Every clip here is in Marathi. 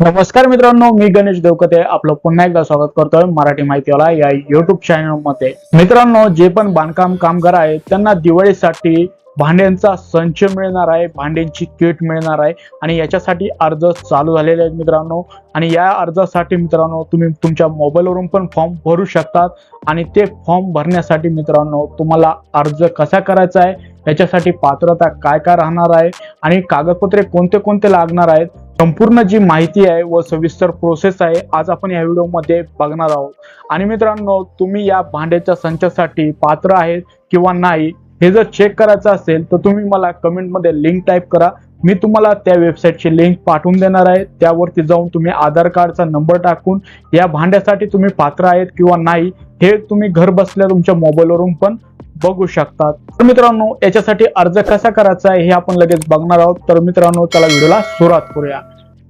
नमस्कार मित्रांनो मी गणेश देवकते. आपलं पुन्हा एकदा स्वागत करतोय मराठी माहितीवाला या युट्यूब चॅनलमध्ये. मित्रांनो जे पण बांधकाम कामगार आहेत त्यांना दिवाळीसाठी भांड्यांचा संच मिळणार आहे भांड्यांची किट मिळणार आहे आणि याच्यासाठी अर्ज चालू झालेले आहेत मित्रांनो. आणि या अर्जासाठी मित्रांनो तुम्ही तुमच्या मोबाईलवरून पण फॉर्म भरू शकतात आणि ते फॉर्म भरण्यासाठी मित्रांनो तुम्हाला अर्ज कसा करायचा आहे याच्यासाठी पात्रता काय काय राहणार आहे आणि कागदपत्रे कोणते कोणते लागणार आहेत संपूर्ण जी माहिती आहे व सविस्तर प्रोसेस आहे आज आपण या व्हिडिओमध्ये बघणार आहोत. आणि मित्रांनो तुम्ही या भांड्याच्या संचासाठी पात्र आहेत किंवा नाही हे जर चेक करायचं असेल तर तुम्ही मला कमेंटमध्ये लिंक टाईप करा. मी तुम्हाला त्या वेबसाईटची लिंक पाठवून देणार आहे. त्यावरती जाऊन तुम्ही आधार कार्डचा नंबर टाकून या भांड्यासाठी तुम्ही पात्र आहेत किंवा नाही हे तुम्ही घर बसल्या तुमच्या मोबाईलवरून पण बघू शकतात. तर मित्रांनो याच्यासाठी अर्ज कसा करायचा आहे हे आपण लगेच बघणार आहोत. तर मित्रांनो चला व्हिडिओला सुरुवात करूया.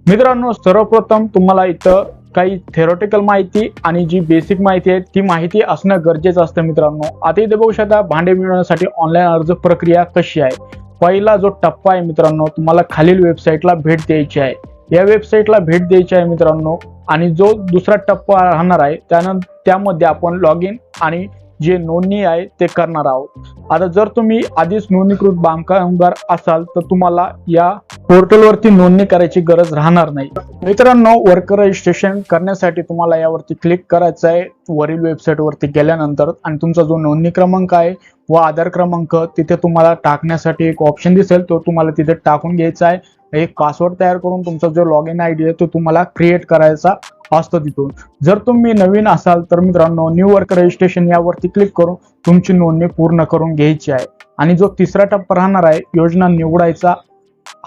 मित्रांनो सर्वप्रथम तुम्हाला इथं काही थेरोटिकल माहिती आणि जी बेसिक माहिती आहे ती माहिती असणं गरजेचं असतं मित्रांनो. आता इथे बघू शकता भांडे मिळवण्यासाठी ऑनलाईन अर्ज प्रक्रिया कशी आहे? पहिला जो टप्पा आहे मित्रांनो तुम्हाला खालील वेबसाईटला भेट द्यायची आहे. या वेबसाईटला भेट द्यायची आहे मित्रांनो आणि जो दुसरा टप्पा राहणार आहे त्यानंतर त्यामध्ये आपण लॉग इन आणि जे नोंदणी आहे ते करणार आहोत. आता जर तुम्ही आधीच नोंदणीकृत बांधकामगार असाल तर तुम्हाला या पोर्टलवरती नोंदणी करायची गरज राहणार नाही. मित्रांनो वर्कर रजिस्ट्रेशन करण्यासाठी तुम्हाला यावरती क्लिक करायचं आहे. वरील वेबसाईटवरती गेल्यानंतर आणि तुमचा जो नोंदणी क्रमांक आहे व आधार क्रमांक तिथे तुम्हाला टाकण्यासाठी एक ऑप्शन दिसेल. तो तुम्हाला तिथे टाकून घ्यायचा आहे. एक पासवर्ड तयार करून तुमचा जो लॉग इन आय डी आहे तो तुम्हाला क्रिएट करायचा असतो तिथून. जर तुम्ही नवीन असाल तर मित्रांनो न्यू वर्क रजिस्ट्रेशन यावरती क्लिक करून तुमची नोंदणी पूर्ण करून घ्यायची आहे. आणि जो तिसरा टप्पा राहणार आहे योजना निवडायचा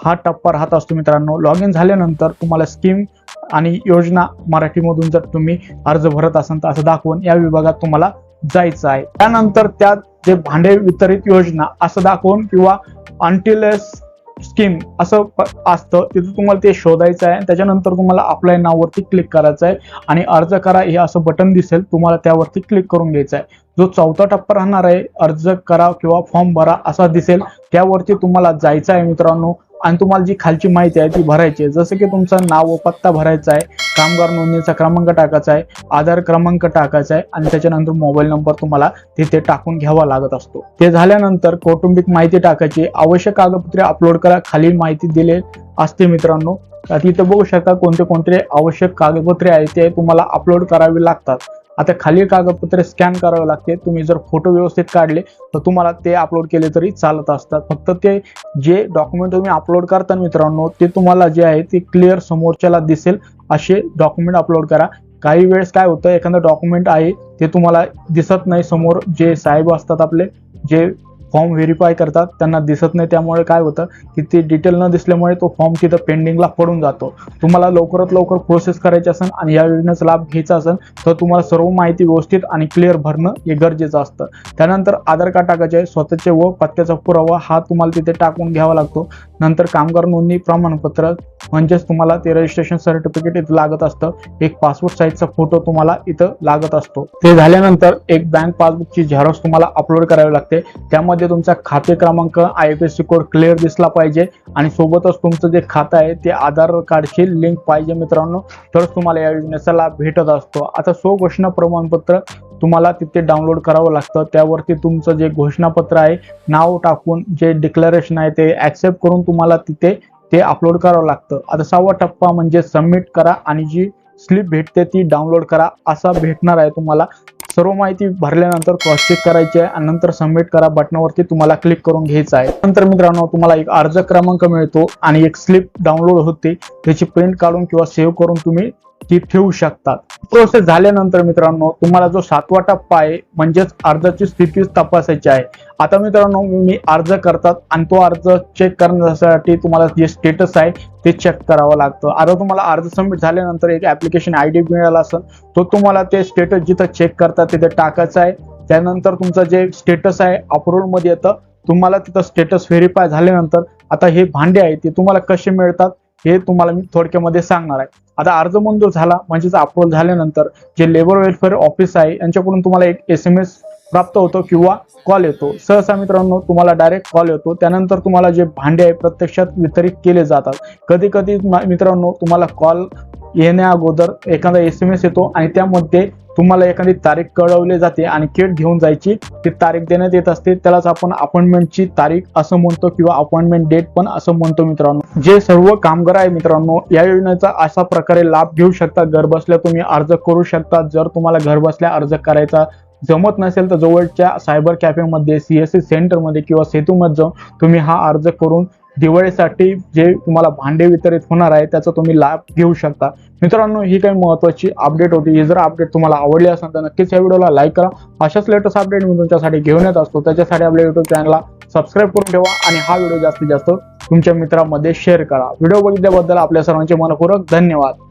हा टप्पा राहत असतो मित्रांनो. लॉग इन झाल्यानंतर तुम्हाला स्कीम आणि योजना मराठीमधून जर तुम्ही अर्ज भरत असाल तर असं दाखवून या विभागात तुम्हाला जायचं आहे. त्यानंतर त्यात जे भांडे वितरित योजना असं दाखवून किंवा अंटिलेस स्कीम असं असतं तिथं तुम्हाला ते शोधायचं आहे. त्याच्यानंतर तुम्हाला अप्लाय नाववरती क्लिक करायचं आहे आणि अर्ज करा हे असं बटन दिसेल तुम्हाला त्यावरती क्लिक करून घ्यायचं आहे. जो चौथा टप्पा राहणार आहे अर्ज करा किंवा फॉर्म भरा असा दिसेल त्यावरती तुम्हाला जायचं आहे मित्रांनो. आणि तुम्हाला जी खालची माहिती आहे ती भरायची आहे. जसं की तुमचं नाव व पत्ता भरायचा आहे कामगार नोंदणीचा क्रमांक टाकायचा आहे आधार क्रमांक टाकायचा आहे आणि त्याच्यानंतर मोबाईल नंबर तुम्हाला तिथे टाकून घ्यावा लागत असतो. ते झाल्यानंतर कौटुंबिक माहिती टाकायची आवश्यक कागदपत्रे अपलोड करा खालील माहिती दिले असते मित्रांनो. तर तिथे बघू शकता कोणते कोणते आवश्यक कागदपत्रे आहेत ते तुम्हाला अपलोड करावी लागतात. आता खालील कागदपत्रे स्कॅन करावे लागते. तुम्ही जर फोटो व्यवस्थित काढले तर तुम्हाला ते अपलोड केले तरी चालत असतात. फक्त ते जे डॉक्युमेंट तुम्ही अपलोड करता मित्रांनो ते तुम्हाला जे आहे ते क्लिअर समोरच्याला दिसेल. असे डॉक्युमेंट अपलोड करा. काही वेळेस काय होतं एखादं डॉक्युमेंट आहे ते तुम्हाला दिसत नाही समोर. जे साहेब असतात आपले जे फॉर्म व्हेरीफाय करतात. त्यांना दिसत नाही त्यामुळे काय होतं की ते डिटेल न दिसल्यामुळे तो फॉर्म तिथं पेंडिंगला पडून जातो. तुम्हाला लवकरात लवकर प्रोसेस करायची असेल आणि या योजनेचा लाभ घ्यायचा असेल तर तुम्हाला सर्व माहिती व्यवस्थित आणि क्लिअर भरणं हे गरजेचं असतं. त्यानंतर आधार कार्ड टाकायचे आहे स्वतःचे व पत्त्याचा पुरावा हा तुम्हाला तिथे टाकून घ्यावा लागतो. नंतर कामगार नोंदणी प्रमाणपत्र म्हणजेच तुम्हाला ते रजिस्ट्रेशन सर्टिफिकेट इथं लागत असतं. एक पासपोर्ट साईजचा फोटो तुम्हाला इथं लागत असतो. ते झाल्यानंतर एक बँक पासबुकची झेरॉक्स तुम्हाला अपलोड करावी लागते. त्यामध्ये तुमचा खाते क्रमांक I F S C code clear दिसला पाहिजे. आणि सोबतच तुमचं जे खातं आहे ते आधार कार्डची लिंक पाहिजे मित्रांनो. तरच तुम्हाला या योजनेचा लाभ भेटत असतो. आता सो घोषणा प्रमाणपत्र तुम्हाला तिथे डाउनलोड करावं लागतं. त्यावरती तुमचं जे घोषणापत्र आहे नाव टाकून जे डिक्लेरेशन आहे ते ऍक्सेप्ट करून तुम्हाला तिथे ते अपलोड करावं लागतं. आता सहावा टप्पा म्हणजे सबमिट करा आणि जी स्लिप भेटते ती डाउनलोड करा असा भेटणार आहे तुम्हाला. सर्व माहिती भरल्यानंतर क्रॉस चेक करायची आहे आणि नंतर सबमिट करा बटनावरती तुम्हाला क्लिक करून घ्यायचं आहे. नंतर मित्रांनो तुम्हाला एक अर्ज क्रमांक मिळतो आणि एक स्लिप डाउनलोड होते. त्याची प्रिंट काढून किंवा सेव्ह करून तुम्ही ती ठेवू शकतात. प्रोसेस झाल्यानंतर मित्रांनो तुम्हाला जो सातवा टप्पा आहे म्हणजेच अर्जाची स्थिती तपासायची आहे. आता मित्रांनो मी अर्ज करतात आणि तो अर्ज चेक करण्यासाठी तुम्हाला जे स्टेटस आहे ते चेक करावं लागतं. आता तुम्हाला अर्ज सबमिट झाल्यानंतर एक ऍप्लिकेशन आय डी मिळाला असेल तो तुम्हाला ते स्टेटस जिथं चेक करतात तिथे टाकायचं आहे. त्यानंतर तुमचं जे स्टेटस आहे अप्रूव्हलमध्ये येतं. तुम्हाला तिथं स्टेटस व्हेरीफाय झाल्यानंतर आता हे भांडे आहे ते तुम्हाला कसे मिळतात हे तुम्हाला मी थोडक्यामध्ये सांगणार आहे. आता अर्ज मंजूर झाला म्हणजेच अप्रुव्हल झाल्यानंतर जे लेबर वेलफेअर ऑफिस आहे यांच्याकडून तुम्हाला एक एस एम एस प्राप्त होतो किंवा कॉल येतो. सहसा मित्रांनो तुम्हाला डायरेक्ट कॉल येतो. त्यानंतर तुम्हाला जे भांडे आहे प्रत्यक्षात वितरित केले जातात. कधी कधी मित्रांनो तुम्हाला कॉल येण्या अगोदर एखादा एस एम एस येतो आणि त्यामध्ये तुम्हाला एखादी तारीख कळवली जाते आणि खेळ घेऊन जायची ती तारीख देण्यात येत असते. त्यालाच आपण अपॉइंटमेंटची तारीख असं म्हणतो किंवा अपॉइंटमेंट डेट पण असं म्हणतो मित्रांनो. जे सर्व कामगार आहे मित्रांनो या योजनेचा अशा प्रकारे लाभ घेऊ शकता. घर बसल्या तुम्ही अर्ज करू शकता. जर तुम्हाला घर बसल्या अर्ज करायचा जमत नसेल तर जवळच्या सायबर कॅफेमध्ये सी एस सी सेंटरमध्ये किंवा सेतूमध्ये जाऊन तुम्ही हा अर्ज करून दिवाळीसाठी जे तुम्हाला भांडे वितरित होणार आहे त्याचा तुम्ही लाभ घेऊ शकता. मित्रांनो ही काही महत्वाची अपडेट होती. ही जर अपडेट तुम्हाला आवडली असेल तर नक्कीच या व्हिडिओला लाईक करा. अशाच लेटेस्ट अपडेट मी तुमच्यासाठी घेऊन येत असतो. त्याच्यासाठी आपल्या युट्यूब चॅनलला सबस्क्राईब करून ठेवा आणि हा व्हिडिओ जास्तीत जास्त तुमच्या मित्रांमध्ये शेअर करा. व्हिडिओ बघितल्याबद्दल आपल्या सर्वांचे मनपूर्वक धन्यवाद.